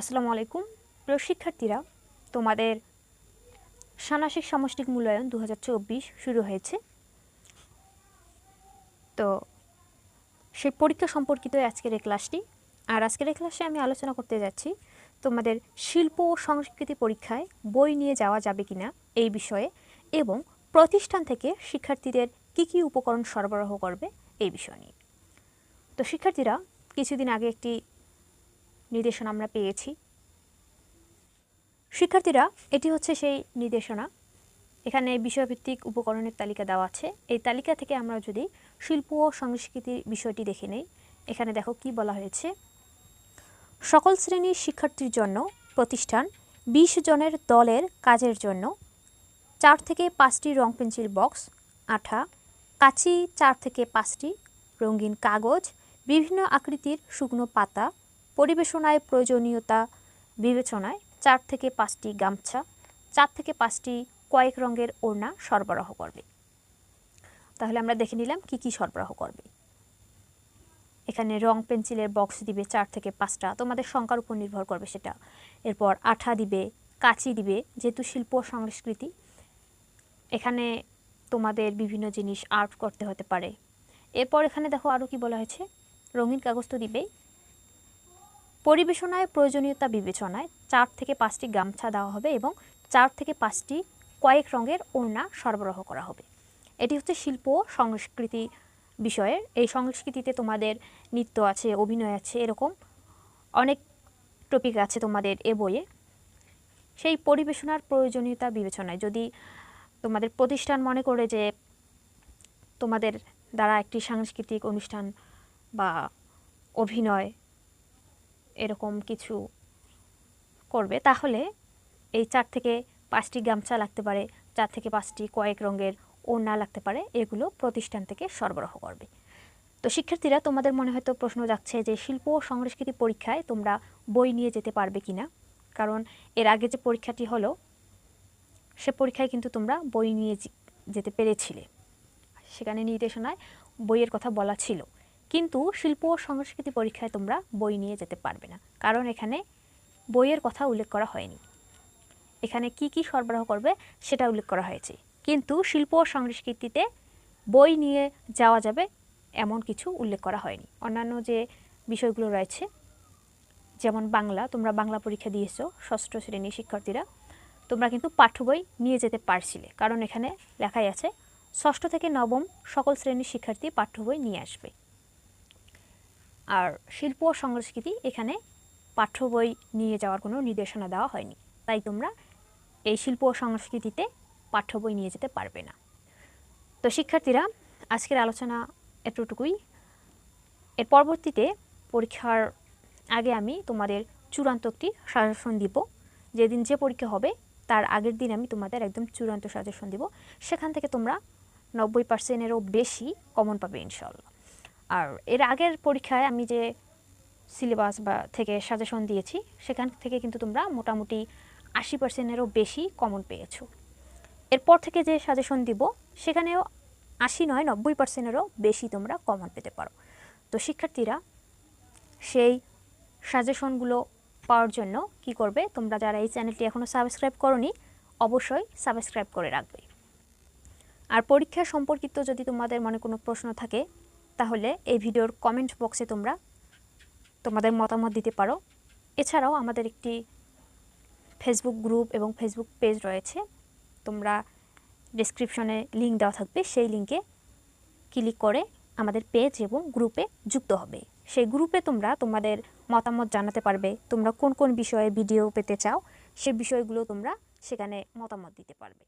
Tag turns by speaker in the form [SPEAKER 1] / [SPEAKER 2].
[SPEAKER 1] আসসালামু আলাইকুম। প্রিয় শিক্ষার্থীরা, তোমাদের ষান্মাসিক সামষ্টিক মূল্যায়ন দু হাজার চব্বিশ শুরু হয়েছে। তো সেই পরীক্ষা সম্পর্কিত আজকের এই ক্লাসটি। আর আজকের এই ক্লাসে আমি আলোচনা করতে যাচ্ছি তোমাদের শিল্প ও সংস্কৃতি পরীক্ষায় বই নিয়ে যাওয়া যাবে কিনা এই বিষয়ে এবং প্রতিষ্ঠান থেকে শিক্ষার্থীদের কী কী উপকরণ সরবরাহ করবে এই বিষয় নিয়ে। তো শিক্ষার্থীরা, কিছুদিন আগে একটি নির্দেশনা আমরা পেয়েছি। শিক্ষার্থীরা, এটি হচ্ছে সেই নির্দেশনা। এখানে বিষয়ভিত্তিক উপকরণের তালিকা দেওয়া আছে। এই তালিকা থেকে আমরা যদি শিল্প ও সংস্কৃতির বিষয়টি দেখে নেই, এখানে দেখো কি বলা হয়েছে। সকল শ্রেণির শিক্ষার্থীর জন্য প্রতিষ্ঠান বিশ জনের দলের কাজের জন্য চার থেকে পাঁচটি রং পেন্সিল বক্স, আঠা, কাঁচি চার থেকে পাঁচটি রঙিন কাগজ, বিভিন্ন আকৃতির শুকনো পাতা পরিবেশনায় প্রয়োজনীয়তা বিবেচনায় চার থেকে পাঁচটি গামছা, চার থেকে পাঁচটি কয়েক রঙের ওড়না সরবরাহ করবে। তাহলে আমরা দেখে নিলাম কি কি সরবরাহ করবে। এখানে রং পেন্সিলের বক্স দিবে চার থেকে পাঁচটা, তোমাদের সংখ্যার উপর নির্ভর করবে সেটা। এরপর আঠা দিবে, কাঁচি দিবে, যেহেতু শিল্প সংস্কৃতি। এখানে তোমাদের বিভিন্ন জিনিস আর্ট করতে হতে পারে। এরপর এখানে দেখো আরও কি বলা হয়েছে? রঙিন কাগজ তো দিবেই। পরিবেশনায় প্রয়োজনীয়তা বিবেচনায় চার থেকে পাঁচটি গামছা দেওয়া হবে এবং চার থেকে পাঁচটি কয়েক রঙের ওড়না সরবরাহ করা হবে। এটি হচ্ছে শিল্প সংস্কৃতি বিষয়ের। এই সংস্কৃতিতে তোমাদের নৃত্য আছে, অভিনয় আছে, এরকম অনেক টপিক আছে তোমাদের এ বইয়ে। সেই পরিবেশনার প্রয়োজনীয়তা বিবেচনায় যদি তোমাদের প্রতিষ্ঠান মনে করে যে তোমাদের দ্বারা একটি সাংস্কৃতিক অনুষ্ঠান বা অভিনয় এরকম কিছু করবে, তাহলে এই চার থেকে পাঁচটি গামছা লাগতে পারে, চার থেকে পাঁচটি কয়েক রঙের ওড়না লাগতে পারে, এগুলো প্রতিষ্ঠান থেকে সরবরাহ করবে। তো শিক্ষার্থীরা, তোমাদের মনে হয়তো প্রশ্ন যাচ্ছে যে শিল্প ও সংস্কৃতি পরীক্ষায় তোমরা বই নিয়ে যেতে পারবে কি না কারণ এর আগে যে পরীক্ষাটি হলো, সে পরীক্ষায় কিন্তু তোমরা বই নিয়ে যেতে পেরেছিলে। সেখানে নির্দেশনায় বইয়ের কথা বলা ছিল। কিন্তু শিল্প ও সংস্কৃতি পরীক্ষায় তোমরা বই নিয়ে যেতে পারবে না। কারণ এখানে বইয়ের কথা উল্লেখ করা হয়নি। এখানে কি কি সরবরাহ করবে সেটা উল্লেখ করা হয়েছে। কিন্তু শিল্প ও সংস্কৃতিতে বই নিয়ে যাওয়া যাবে এমন কিছু উল্লেখ করা হয়নি। অন্যান্য যে বিষয়গুলো রয়েছে, যেমন বাংলা, তোমরা বাংলা পরীক্ষা দিয়েছ, ষষ্ঠ শ্রেণির শিক্ষার্থীরা, তোমরা কিন্তু পাঠ্য বই নিয়ে যেতে পারছিলে। কারণ এখানে লেখাই আছে, ষষ্ঠ থেকে নবম সকল শ্রেণির শিক্ষার্থী পাঠ্য বই নিয়ে আসবে। আর শিল্প সংস্কৃতি এখানে পাঠ্য বই নিয়ে যাওয়ার কোনো নির্দেশনা দেওয়া হয়নি। তাই তোমরা এই শিল্প সংস্কৃতিতে পাঠ্য বই নিয়ে যেতে পারবে না। তো শিক্ষার্থীরা, আজকের আলোচনা এতটুকুই। এর পরবর্তীতে পরীক্ষার আগে আমি তোমাদের চূড়ান্ত একটি সাজেশন দিব। যেদিন যে পরীক্ষা হবে, তার আগের দিন আমি তোমাদের একদম চূড়ান্ত সাজেশন দিব। সেখান থেকে তোমরা নব্বই পার্সেন্টেরও বেশি কমন পাবে ইনশাল্লাহ আর এর আগের পরীক্ষায় আমি যে সিলেবাস বা থেকে সাজেশন দিয়েছি, সেখান থেকে কিন্তু তোমরা মোটামুটি আশি পার্সেন্টেরও বেশি কমন পেয়েছ। এরপর থেকে যে সাজেশন দিব, সেখানেও আশি নয়, নব্বই পার্সেন্টেরও বেশি তোমরা কমন পেতে পারো। তো শিক্ষার্থীরা, সেই সাজেশনগুলো পাওয়ার জন্য কি করবে, তোমরা যারা এই চ্যানেলটি এখনও সাবস্ক্রাইব করনি, অবশ্যই সাবস্ক্রাইব করে রাখবে। আর পরীক্ষা সম্পর্কিত যদি তোমাদের মনে কোনো প্রশ্ন থাকে তাহলে এই ভিডিওর কমেন্ট বক্সে তোমরা তোমাদের মতামত দিতে পারো। এছাড়াও আমাদের একটি ফেসবুক গ্রুপ এবং ফেসবুক পেজ রয়েছে। তোমরা ডিসক্রিপশনে লিঙ্ক দেওয়া থাকবে। সেই লিঙ্কে ক্লিক করে আমাদের পেজ এবং গ্রুপে যুক্ত হবে। সেই গ্রুপে তোমরা তোমাদের মতামত জানাতে পারবে, তোমরা কোন কোন বিষয়ে ভিডিও পেতে চাও, সে বিষয়গুলো তোমরা সেখানে মতামত দিতে পারবে।